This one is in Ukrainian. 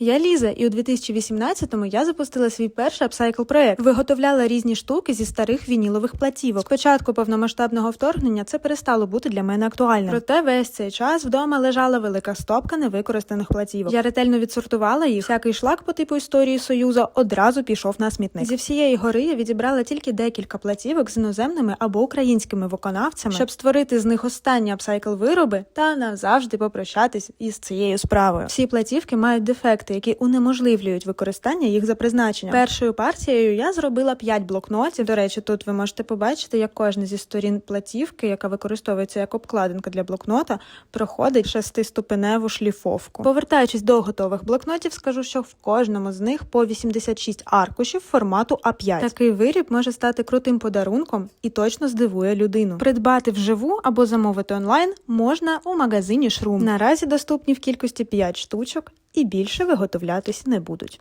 Я Ліза, і у 2018-му я запустила свій перший апсайкл проект. Виготовляла різні штуки зі старих вінілових платівок. Спочатку повномасштабного вторгнення це перестало бути для мене актуальним. Проте весь цей час вдома лежала велика стопка невикористаних платівок. Я ретельно відсортувала їх. Всякий шлак по типу історії Союзу одразу пішов на смітник. Зі всієї гори я відібрала тільки декілька платівок з іноземними або українськими виконавцями, щоб створити з них останні апсайкл вироби та назавжди попрощатись із цією справою. Всі платівки мають дефекти, які унеможливлюють використання їх за призначенням. Першою партією я зробила 5 блокнотів. До речі, тут ви можете побачити, як кожна зі сторін платівки, яка використовується як обкладинка для блокнота, проходить шестиступеневу шліфовку. Повертаючись до готових блокнотів, скажу, що в кожному з них по 86 аркушів формату А5. Такий виріб може стати крутим подарунком і точно здивує людину. Придбати вживу або замовити онлайн можна у магазині Шрум. Наразі доступні в кількості 5 штучок і більше виготовлятись не будуть.